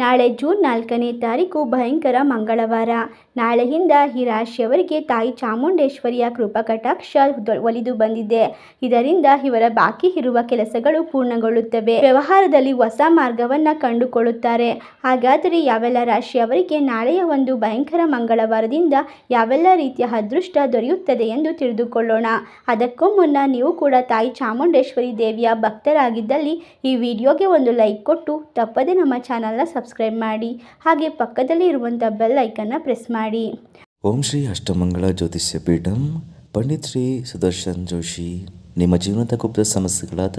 ನಾಳೆ ಜೂನ್ ನಾಲ್ಕನೇ ತಾರೀಕು ಭಯಂಕರ ಮಂಗಳವಾರ. ನಾಳೆಯಿಂದ ಈ ರಾಶಿಯವರಿಗೆ ತಾಯಿ ಚಾಮುಂಡೇಶ್ವರಿಯ ಕೃಪಾ ಕಟಾಕ್ಷ ಒಲಿದು ಬಂದಿದೆ. ಇದರಿಂದ ಇವರ ಬಾಕಿ ಇರುವ ಕೆಲಸಗಳು ಪೂರ್ಣಗೊಳ್ಳುತ್ತವೆ. ವ್ಯವಹಾರದಲ್ಲಿ ಹೊಸ ಮಾರ್ಗವನ್ನು ಕಂಡುಕೊಳ್ಳುತ್ತಾರೆ. ಹಾಗಾದರೆ ಯಾವೆಲ್ಲ ರಾಶಿಯವರಿಗೆ ನಾಳೆಯ ಒಂದು ಭಯಂಕರ ಮಂಗಳವಾರದಿಂದ ಯಾವೆಲ್ಲ ರೀತಿಯ ಅದೃಷ್ಟ ದೊರೆಯುತ್ತದೆ ಎಂದು ತಿಳಿದುಕೊಳ್ಳೋಣ. ಅದಕ್ಕೂ ಮುನ್ನ ನೀವು ಕೂಡ ತಾಯಿ ಚಾಮುಂಡೇಶ್ವರಿ ದೇವಿಯ ಭಕ್ತರಾಗಿದ್ದಲ್ಲಿ ಈ ವಿಡಿಯೋಗೆ ಒಂದು ಲೈಕ್ ಕೊಟ್ಟು ತಪ್ಪದೆ ನಮ್ಮ ಚಾನಲ್ನ ಸಬ್ಸ್ಕ್ರೈಬ್ ಮಾಡಿ, ಹಾಗೆ ಪಕ್ಕದಲ್ಲಿ ಇರುವಂಥ ಬೆಲ್ ಐಕನ್ನ ಪ್ರೆಸ್ ಮಾಡಿ. ಓಂ ಶ್ರೀ ಅಷ್ಟಮಂಗಳ ಜ್ಯೋತಿಷ್ಯ ಪೀಠಂ, ಪಂಡಿತ್ ಶ್ರೀ ಸುದರ್ಶನ್ ಜೋಶಿ. ನಿಮ್ಮ ಜೀವನದ ಗುಪ್ತ ಸಮಸ್ಯೆಗಳಾದ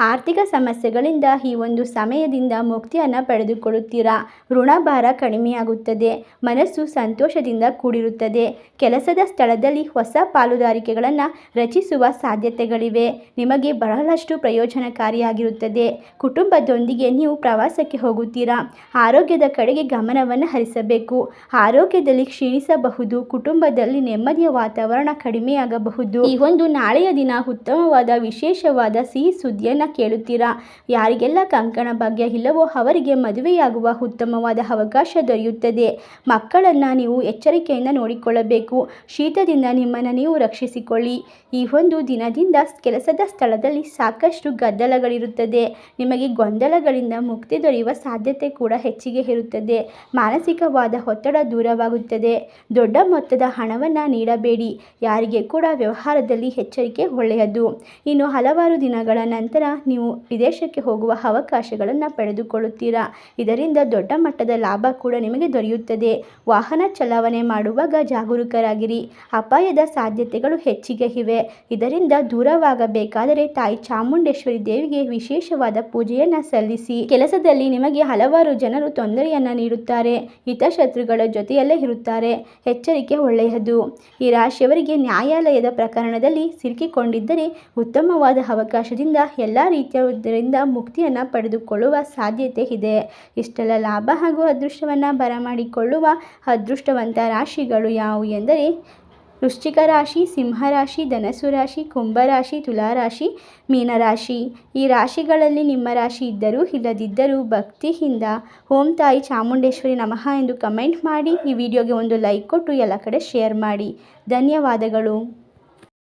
ಆರ್ಥಿಕ ಸಮಸ್ಯೆಗಳಿಂದ ಈ ಒಂದು ಸಮಯದಿಂದ ಮುಕ್ತಿಯನ್ನು ಪಡೆದುಕೊಳ್ಳುತ್ತೀರಾ? ಋಣಭಾರ ಕಡಿಮೆಯಾಗುತ್ತದೆ. ಮನಸ್ಸು ಸಂತೋಷದಿಂದ ಕೂಡಿರುತ್ತದೆ. ಕೆಲಸದ ಸ್ಥಳದಲ್ಲಿ ಹೊಸ ಪಾಲುದಾರಿಕೆಗಳನ್ನು ರಚಿಸುವ ಸಾಧ್ಯತೆಗಳಿವೆ. ನಿಮಗೆ ಬಹಳಷ್ಟು ಪ್ರಯೋಜನಕಾರಿಯಾಗಿರುತ್ತದೆ. ಕುಟುಂಬದೊಂದಿಗೆ ನೀವು ಪ್ರವಾಸಕ್ಕೆ ಹೋಗುತ್ತೀರಾ? ಆರೋಗ್ಯದ ಕಡೆಗೆ ಗಮನವನ್ನು ಹರಿಸಬೇಕು. ಆರೋಗ್ಯದಲ್ಲಿ ಕ್ಷೀಣಿಸಬಹುದು. ಕುಟುಂಬದಲ್ಲಿ ನೆಮ್ಮದಿಯ ವಾತಾವರಣ ಕಡಿಮೆಯಾಗಬಹುದು. ಈ ಒಂದು ನಾಳೆಯ ದಿನ ಉತ್ತಮವಾದ ವಿಶೇಷವಾದ ಸಿಹಿ ಸುದ್ದಿಯನ್ನು ಕೇಳುತ್ತೀರಾ? ಯಾರಿಗೆಲ್ಲ ಕಂಕಣ ಭಾಗ್ಯ ಇಲ್ಲವೋ ಅವರಿಗೆ ಮದುವೆಯಾಗುವ ಉತ್ತಮವಾದ ಅವಕಾಶ ದೊರೆಯುತ್ತದೆ. ಮಕ್ಕಳನ್ನು ನೀವು ಎಚ್ಚರಿಕೆಯಿಂದ ನೋಡಿಕೊಳ್ಳಬೇಕು. ಶೀತದಿಂದ ನಿಮ್ಮನ್ನು ನೀವು ರಕ್ಷಿಸಿಕೊಳ್ಳಿ. ಈ ಒಂದು ದಿನದಿಂದ ಕೆಲಸದ ಸ್ಥಳದಲ್ಲಿ ಸಾಕಷ್ಟು ಗದ್ದಲಗಳಿರುತ್ತದೆ. ನಿಮಗೆ ಗೊಂದಲಗಳಿಂದ ಮುಕ್ತಿ ದೊರೆಯುವ ಸಾಧ್ಯತೆ ಕೂಡ ಹೆಚ್ಚಿಗೆ ಇರುತ್ತದೆ. ಮಾನಸಿಕವಾದ ಒತ್ತಡ ದೂರವಾಗುತ್ತದೆ. ದೊಡ್ಡ ಮೊತ್ತದ ಹಣವನ್ನು ನೀಡಬೇಡಿ. ಯಾರಿಗೆ ಕೂಡ ವ್ಯವಹಾರದಲ್ಲಿ ಎಚ್ಚರಿಕೆ ಒಳ್ಳೆಯದು. ಇನ್ನು ಹಲವಾರು ದಿನಗಳ ನಂತರ ನೀವು ವಿದೇಶಕ್ಕೆ ಹೋಗುವ ಅವಕಾಶಗಳನ್ನು ಪಡೆದುಕೊಳ್ಳುತ್ತೀರಾ? ಇದರಿಂದ ದೊಡ್ಡ ಮಟ್ಟದ ಲಾಭ ಕೂಡ ನಿಮಗೆ ದೊರೆಯುತ್ತದೆ. ವಾಹನ ಚಲಾವಣೆ ಮಾಡುವಾಗ ಜಾಗರೂಕರಾಗಿರಿ. ಅಪಾಯದ ಸಾಧ್ಯತೆಗಳು ಹೆಚ್ಚಿಗೆ ಇವೆ. ಇದರಿಂದ ದೂರವಾಗಬೇಕಾದರೆ ತಾಯಿ ಚಾಮುಂಡೇಶ್ವರಿ ದೇವಿಗೆ ವಿಶೇಷವಾದ ಪೂಜೆಯನ್ನು ಸಲ್ಲಿಸಿ. ಕೆಲಸದಲ್ಲಿ ನಿಮಗೆ ಹಲವಾರು ಜನರು ತೊಂದರೆಯನ್ನು ನೀಡುತ್ತಾರೆ. ಹಿತಶತ್ರುಗಳ ಜೊತೆಯಲ್ಲೇ ಇರುತ್ತಾರೆ. ಎಚ್ಚರಿಕೆ ಒಳ್ಳೆಯದು. ಈ ರಾಶಿಯವರಿಗೆ ನ್ಯಾಯಾಲಯದ ಪ್ರಕರಣದಲ್ಲಿ ಸಿಲುಕಿಕೊಂಡಿದ್ದರೆ ಉತ್ತಮವಾದ ಅವಕಾಶದಿಂದ ಎಲ್ಲ ರೀತಿಯದರಿಂದ ಮುಕ್ತಿಯನ್ನು ಪಡೆದುಕೊಳ್ಳುವ ಸಾಧ್ಯತೆ ಇದೆ. ಇಷ್ಟೆಲ್ಲ ಲಾಭ ಹಾಗೂ ಅದೃಷ್ಟವನ್ನು ಬರಮಾಡಿಕೊಳ್ಳುವ ಅದೃಷ್ಟವಂತ ರಾಶಿಗಳು ಯಾವುವು ಎಂದರೆ, ವೃಶ್ಚಿಕ ರಾಶಿ ಸಿಂಹರಾಶಿ ಧನಸು ರಾಶಿ ಕುಂಭರಾಶಿ ತುಲಾರಾಶಿ ಮೀನರಾಶಿ ಈ ರಾಶಿಗಳಲ್ಲಿ ನಿಮ್ಮ ರಾಶಿ ಇದ್ದರೂ ಇಲ್ಲದಿದ್ದರೂ ಭಕ್ತಿಯಿಂದ ಓಂ ತಾಯಿ ಚಾಮುಂಡೇಶ್ವರಿ ನಮಃ ಎಂದು ಕಮೆಂಟ್ ಮಾಡಿ, ಈ ವಿಡಿಯೋಗೆ ಒಂದು ಲೈಕ್ ಕೊಟ್ಟು ಎಲ್ಲ ಕಡೆ ಶೇರ್ ಮಾಡಿ. ಧನ್ಯವಾದಗಳು.